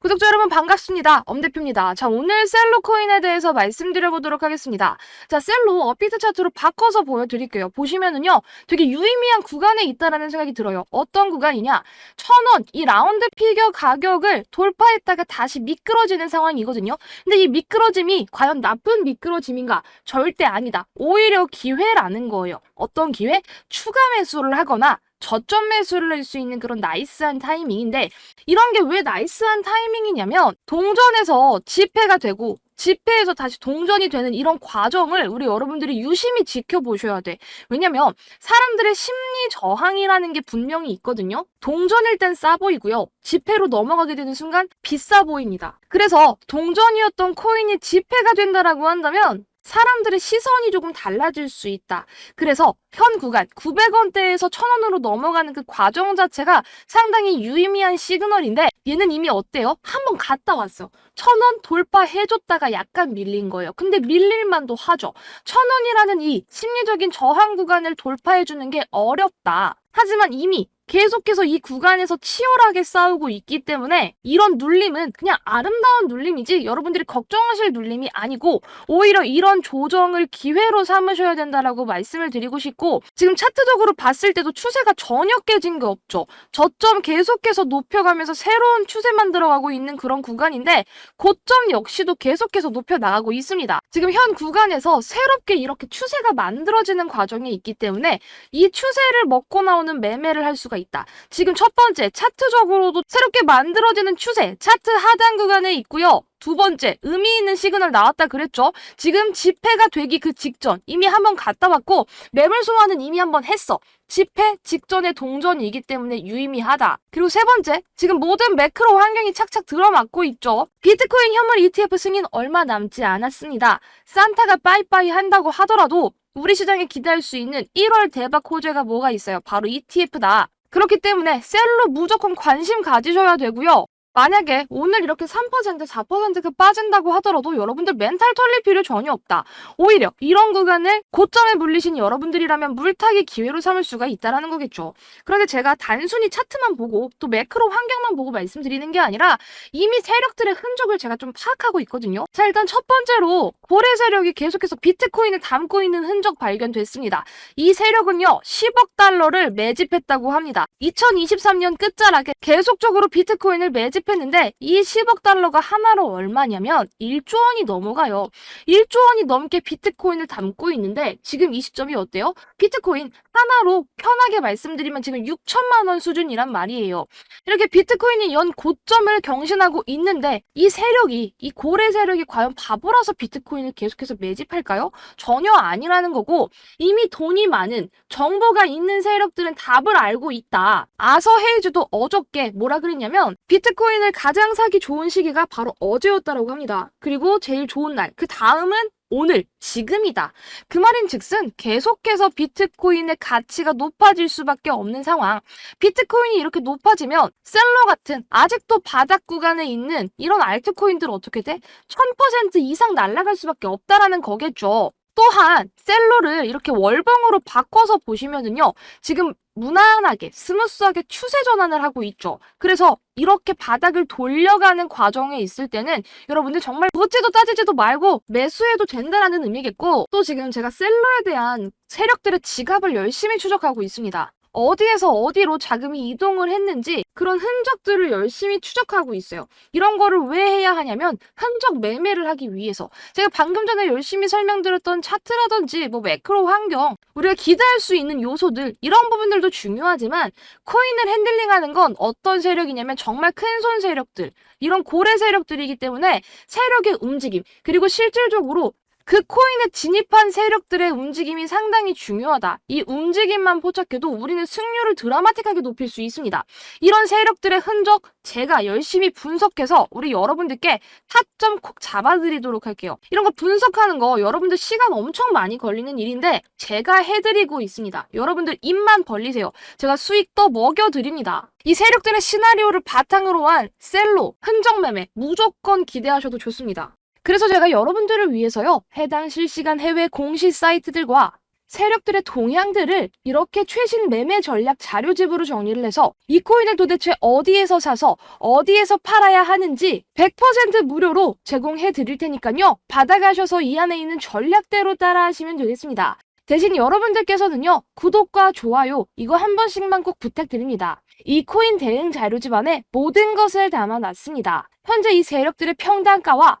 구독자 여러분 반갑습니다. 엄대표입니다. 자, 오늘 셀로 코인에 대해서 말씀드려보도록 하겠습니다. 자, 셀로 업비트 차트로 바꿔서 보여드릴게요. 보시면은요, 되게 유의미한 구간에 있다라는 생각이 들어요. 어떤 구간이냐? 천 원, 이 라운드 피겨 가격을 돌파했다가 다시 미끄러지는 상황이거든요. 근데 이 미끄러짐이 과연 나쁜 미끄러짐인가? 절대 아니다. 오히려 기회라는 거예요. 어떤 기회? 추가 매수를 하거나 저점 매수를 할 수 있는 그런 나이스한 타이밍인데 이런 게 왜 나이스한 타이밍이냐면 동전에서 지폐가 되고 지폐에서 다시 동전이 되는 이런 과정을 우리 여러분들이 유심히 지켜보셔야 돼. 왜냐면 사람들의 심리 저항이라는 게 분명히 있거든요. 동전일 땐싸 보이고요. 지폐로 넘어가게 되는 순간 비싸 보입니다. 그래서 동전이었던 코인이 지폐가 된다라고 한다면 사람들의 시선이 조금 달라질 수 있다. 그래서 현 구간 900원대에서 1000원으로 넘어가는 그 과정 자체가 상당히 유의미한 시그널인데 얘는 이미 어때요? 한번 갔다 왔어. 1000원 돌파해줬다가 약간 밀린 거예요. 근데 밀릴만도 하죠. 1000원이라는 이 심리적인 저항 구간을 돌파해주는 게 어렵다. 하지만 이미 계속해서 이 구간에서 치열하게 싸우고 있기 때문에 이런 눌림은 그냥 아름다운 눌림이지 여러분들이 걱정하실 눌림이 아니고 오히려 이런 조정을 기회로 삼으셔야 된다라고 말씀을 드리고 싶고 지금 차트적으로 봤을 때도 추세가 전혀 깨진 게 없죠. 저점 계속해서 높여가면서 새로운 추세 만 들어가고 있는 그런 구간인데 고점 역시도 계속해서 높여 나가고 있습니다. 지금 현 구간에서 새롭게 이렇게 추세가 만들어지는 과정이 있기 때문에 이 추세를 먹고 나오는 매매를 할 수가 있다. 지금 첫 번째 차트적으로도 새롭게 만들어지는 추세 차트 하단 구간에 있고요. 두 번째 의미 있는 시그널 나왔다 그랬죠. 지금 집회가 되기 그 직전 이미 한번 갔다 왔고 매물 소화는 이미 한번 했어. 집회 직전의 동전이기 때문에 유의미하다. 그리고 세 번째, 지금 모든 매크로 환경이 착착 들어맞고 있죠. 비트코인 현물 ETF 승인 얼마 남지 않았습니다. 산타가 빠이빠이 한다고 하더라도 우리 시장에 기대할 수 있는 1월 대박 호재가 뭐가 있어요? 바로 ETF다. 그렇기 때문에 셀로 무조건 관심 가지셔야 되고요. 만약에 오늘 이렇게 3% 4%가 빠진다고 하더라도 여러분들 멘탈 털릴 필요 전혀 없다. 오히려 이런 구간을 고점에 물리신 여러분들이라면 물타기 기회로 삼을 수가 있다라는 거겠죠. 그런데 제가 단순히 차트만 보고 또 매크로 환경만 보고 말씀드리는 게 아니라 이미 세력들의 흔적을 제가 좀 파악하고 있거든요. 자, 일단 첫 번째로 고래 세력이 계속해서 비트코인을 담고 있는 흔적 발견됐습니다. 이 세력은요, 10억 달러를 매집했다고 합니다. 2023년 끝자락에 계속적으로 비트코인을 매집 했는데 이 10억 달러가 하나로 얼마냐면 1조 원이 넘어가요. 1조 원이 넘게 비트코인을 담고 있는데 지금 이 시점이 어때요? 비트코인 하나로 편하게 말씀드리면 지금 6천만 원 수준이란 말이에요. 이렇게 비트코인이 연 고점을 경신하고 있는데 이 세력이 이 고래 세력이 과연 바보라서 비트코인을 계속해서 매집할까요? 전혀 아니라는 거고 이미 돈이 많은 정보가 있는 세력들은 답을 알고 있다. 아서 헤이즈도 어저께 뭐라 그랬냐면 비트코인 을 가장 사기 좋은 시기가 바로 어제였다라고 합니다. 그리고 제일 좋은 날, 그 다음은 오늘, 지금이다. 그 말인 즉슨 계속해서 비트코인의 가치가 높아질 수밖에 없는 상황. 비트코인이 이렇게 높아지면 셀러 같은 아직도 바닥 구간에 있는 이런 알트코인들 어떻게 돼? 1000% 이상 날아갈 수밖에 없다라는 거겠죠. 또한 셀러를 이렇게 월봉으로 바꿔서 보시면은요. 지금 무난하게 스무스하게 추세 전환을 하고 있죠. 그래서 이렇게 바닥을 돌려가는 과정에 있을 때는 여러분들 정말 묻지도 따지지도 말고 매수해도 된다라는 의미겠고 또 지금 제가 셀러에 대한 세력들의 지갑을 열심히 추적하고 있습니다. 어디에서 어디로 자금이 이동을 했는지 그런 흔적들을 열심히 추적하고 있어요. 이런 거를 왜 해야 하냐면 흔적 매매를 하기 위해서. 제가 방금 전에 열심히 설명드렸던 차트라든지 뭐 매크로 환경, 우리가 기대할 수 있는 요소들 이런 부분들도 중요하지만 코인을 핸들링하는 건 어떤 세력이냐면 정말 큰 손 세력들, 이런 고래 세력들이기 때문에 세력의 움직임 그리고 실질적으로 그 코인에 진입한 세력들의 움직임이 상당히 중요하다. 이 움직임만 포착해도 우리는 승률을 드라마틱하게 높일 수 있습니다. 이런 세력들의 흔적 제가 열심히 분석해서 우리 여러분들께 타점 콕 잡아드리도록 할게요. 이런 거 분석하는 거 여러분들 시간 엄청 많이 걸리는 일인데 제가 해드리고 있습니다. 여러분들 입만 벌리세요. 제가 수익 더 먹여드립니다. 이 세력들의 시나리오를 바탕으로 한 셀로, 흔적 매매 무조건 기대하셔도 좋습니다. 그래서 제가 여러분들을 위해서요, 해당 실시간 해외 공시 사이트들과 세력들의 동향들을 이렇게 최신 매매 전략 자료집으로 정리를 해서 이 코인을 도대체 어디에서 사서 어디에서 팔아야 하는지 100% 무료로 제공해 드릴 테니까요. 받아가셔서 이 안에 있는 전략대로 따라 하시면 되겠습니다. 대신 여러분들께서는요, 구독과 좋아요, 이거 한 번씩만 꼭 부탁드립니다. 이 코인 대응 자료집 안에 모든 것을 담아놨습니다. 현재 이 세력들의 평단가와